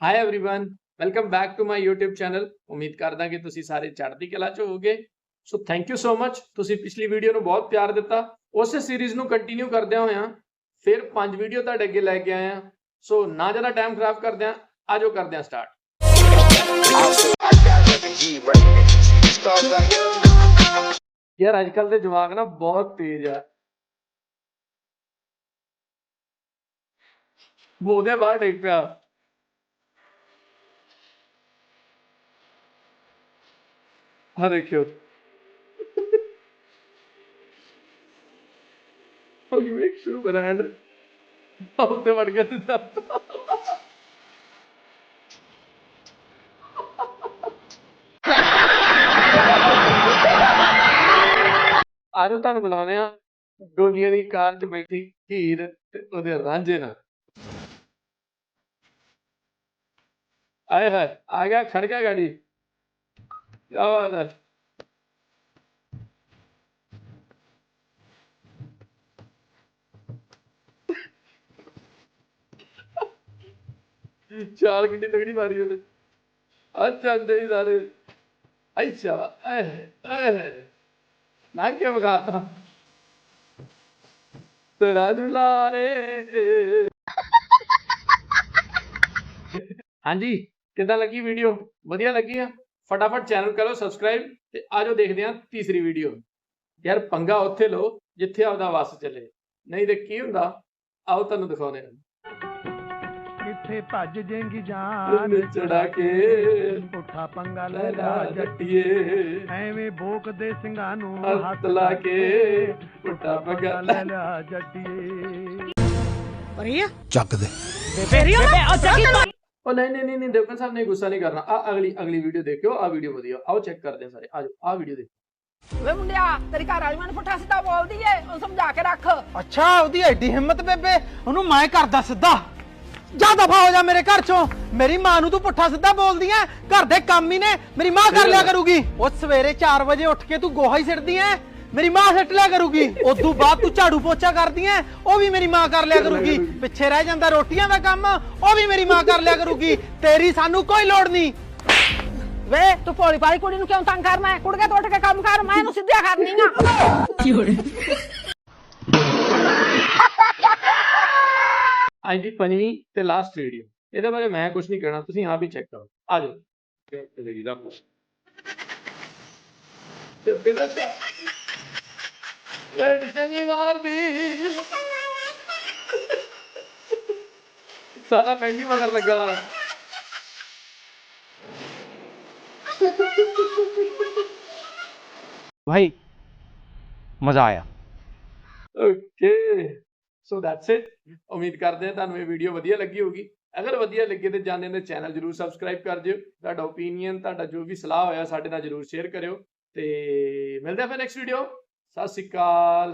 hi everyone welcome back to my YouTube channel ਉਮੀਦ ਕਰਦਾ ਕਿ ਤੁਸੀਂ ਸਾਰੇ ਚੜ੍ਹਦੀ ਕਲਾ ਚ ਹੋਵੋਗੇ so thank you so much ਤੁਸੀਂ ਪਿਛਲੀ ਵੀਡੀਓ ਨੂੰ ਬਹੁਤ ਪਿਆਰ ਦਿੱਤਾ ਉਸੇ ਸੀਰੀਜ਼ ਨੂੰ ਕੰਟੀਨਿਊ ਕਰਦਿਆਂ ਹੋਇਆਂ ਫਿਰ ਪੰਜ ਵੀਡੀਓ ਤੁਹਾਡੇ ਅੱਗੇ ਲੈ ਕੇ ਆਏ ਆ ਸੋ ਨਾ ਜ਼ਿਆਦਾ ਟਾਈਮ ਖਰਾਬ ਕਰਦਿਆਂ ਆਜੋ ਕਰਦਿਆਂ ਸਟਾਰਟ ਯਾਰ ਅੱਜ ਕੱਲ ਦੇ ਜਵਾਕ ਨਾ ਬਹੁਤ ਤੇਜ਼ ਆ ਬੋਦੇ ਬਾਹਰ ਡਿੱਗ ਪਿਆ ਹਾਂ ਦੇਖਿਓ ਉਹ ਵੇਖ ਸ਼ੁਰੂ ਬਰਾਂਡ ਉੱਤੇ ਵੜ ਗਿਆ ਤੇ ਦੱਬ ਆਜੋ ਤੁਹਾਨੂੰ ਬੁਲਾਉਂਦੇ ਆ ਦੁਨੀਆ ਦੀ ਕਾਰ 'ਚ ਬੈਠੀ ਹੀਰ ਤੇ ਉਹਦੇ ਰਾਂਝੇ ਨਾਲ ਆਏ ਹਾਏ ਆ ਗਿਆ ਖੜ ਗਿਆ ਗਾੜੀ ਬਾਤ ਹੈ ਚਾਲ ਕਿੰਨੀ ਤਗੜੀ ਮਾਰੀ ਉਹਨੇ। ਅੱਛਾ ਦੇ ਸਾਰੇ। ਅੱਛਾ ਐ ਨਾ ਕਿਉਂ ਮਗਾ ਤੇਰਾ ਦੁਲਾਰੇ। ਹਾਂਜੀ ਕਿੱਦਾਂ ਲੱਗੀ ਵੀਡੀਓ ਵਧੀਆ ਲੱਗੀ ਆ? ਫਟਾਫਟ ਚੈਨਲ ਕਰੋ ਸਬਸਕ੍ਰਾਈਬ ਤੇ ਆਜੋ ਦੇਖਦੇ ਹਾਂ ਤੀਸਰੀ ਵੀਡੀਓ ਯਾਰ ਪੰਗਾ ਉੱਥੇ ਲਓ ਜਿੱਥੇ ਆਪਦਾ ਵਸ ਚੱਲੇ। ਨਹੀਂ ਤੇ ਕੀ ਹੁੰਦਾ? ਆਓ ਤੁਹਾਨੂੰ ਦਿਖਾਉਂਦੇ ਹਾਂ। ਕਿੱਥੇ ਭੱਜ ਜੇਂਗੀ ਜਾਨ? ਚੜਾ ਕੇ ਪੁੱਠਾ ਪੰਗਾ ਲੈ ਲੈ ਜੱਟੀਏ। ਐਵੇਂ ਭੋਕਦੇ ਸਿੰਘਾਂ ਨੂੰ ਹੱਥ ਲਾ ਕੇ ਪੁੱਟਾ ਪਗਾ ਲੈ ਲਾ ਜੱਟੀਏ। ਪਰੀਆ? ਚੱਕ ਦੇ। ਬੇਬੇ ਉਹ ਚੱਕੀ ਉਹ ਨਹੀਂ ਨਹੀਂ ਨਹੀਂ ਨਹੀਂ ਦੇਵਕਨ ਸਾਹਿਬ ਨੇ ਗੁੱਸਾ ਨਹੀਂ ਕਰਨਾ। ਆ ਅਗਲੀ ਅਗਲੀ ਵੀਡੀਓ ਦੇਖਿਓ ਆ ਵੀਡੀਓ ਵਧੀਆ। ਆਓ ਚੈੱਕ ਕਰਦੇ ਸਾਰੇ। ਆਜੋ ਆ ਵੀਡੀਓ ਦੇਖੋ। ਵੇ ਮੁੰਡਿਆ ਤੇਰੀ ਘਰ ਵਾਲੀ ਮੈਨੂੰ ਪੁੱਠਾ ਸਿੱਧਾ ਬੋਲਦੀ ਏ। ਉਹਨੂੰ ਸਮਝਾ ਕੇ ਰੱਖ। ਅੱਛਾ ਉਹਦੀ ਐਡੀ ਹਿੰਮਤ ਬੇਬੇ। ਉਹਨੂੰ ਮੈਂ ਕਰਦਾ ਸਿੱਧਾ। ਜਾ ਦਫਾ ਹੋ ਜਾ ਮੇਰੇ ਘਰ ਚੋਂ। ਮੇਰੀ ਮਾਂ ਨੂੰ ਤੂੰ ਪੁੱਠਾ ਸਿੱਧਾ ਬੋਲਦੀ ਐ ਘਰ ਦੇ ਕੰਮ ਹੀ ਨੇ। ਮੇਰੀ ਮਾਂ ਕਰ ਲਿਆ ਕਰੂਗੀ। ਉਹ ਸਵੇਰੇ 4 ਵਜੇ ਉੱਠ ਕੇ ਤੂੰ ਗੋਹਾ ਹੀ ਸਿੱਟਦੀ ਐ ਮੇਰੀ ਮਾਂ ਸਿੱਟ ਲਿਆ ਕਰੂਗੀ। ਉਦੋਂ ਬਾਅਦ ਤੂੰ ਝਾੜੂ ਪੋਚਾ ਕਰਦੀ ਐ ਉਹ ਵੀ ਮੇਰੀ ਮਾਂ ਕਰ ਲਿਆ ਕਰੂਗੀ। ਪਿੱਛੇ ਰਹਿ ਜਾਂਦਾ ਰੋਟੀਆਂ ਦਾ ਕੰਮ ਉਹ ਵੀ ਮੇਰੀ ਮਾਂ ਕਰ ਲਿਆ ਕਰੂਗੀ। ਤੇਰੀ ਸਾਨੂੰ ਕੋਈ ਲੋੜ ਨਹੀਂ। ਵੇ ਤੂੰ ਭੋਲੀ ਭਾਲੀ ਕੁੜੀ ਨੂੰ ਕਿਉਂ ਤੰਗ ਕਰਨਾ ਹੈ ਕੁੜੀਆਂ ਤੋਂ ਉੱਠ ਕੇ ਕੰਮ ਕਰ ਮੈਂ ਇਹਨੂੰ ਸਿੱਧਿਆ ਕਰਨੀ ਆ। ਅੱਜ ਦੀ ਪੰਜਵੀਂ ਤੇ ਲਾਸਟ ਵੀਡੀਓ ਇਹਦੇ ਬਾਰੇ ਮੈਂ ਕੁਝ ਨਹੀਂ ਕਹਿਣਾ ਤੁਸੀਂ ਆਪ ਹੀ ਚੈੱਕ ਕਰੋ। ਆਜੋ ਤੇ ਦਾ ਤੇ ਬਿਨਾਂ ਤੇ ਸਾਰਾ ਮਗਰ ਲੱਗਾ। ਭਾਈ ਮਜ਼ਾ ਆਇਆ। ਓਕੇ। ਸੋ ਦੈਟਸ ਇਟ ਉਮੀਦ ਕਰਦੇ ਹਾਂ ਤੁਹਾਨੂੰ ਇਹ ਵੀਡੀਓ ਵਧੀਆ ਲੱਗੀ ਹੋਗੀ ਅਗਰ ਵਧੀਆ ਲੱਗੇ ਤੇ ਜਾਣੇ ਨੇ ਚੈਨਲ ਜਰੂਰ ਸਬਸਕ੍ਰਾਈਬ ਕਰ ਦਿਓ। ਤੁਹਾਡਾ ਓਪੀਨੀਅਨ ਤੁਹਾਡਾ ਜੋ ਵੀ ਸਲਾਹ ਹੋਇਆ ਸਾਡੇ ਨਾਲ ਜਰੂਰ ਸ਼ੇਅਰ ਕਰਿਓ। ਤੇ ਮਿਲਦੇ ਆ ਫਿਰ ਨੈਕਸਟ ਵੀਡੀਓ ਸਤਿ ਸ਼੍ਰੀ ਅਕਾਲ।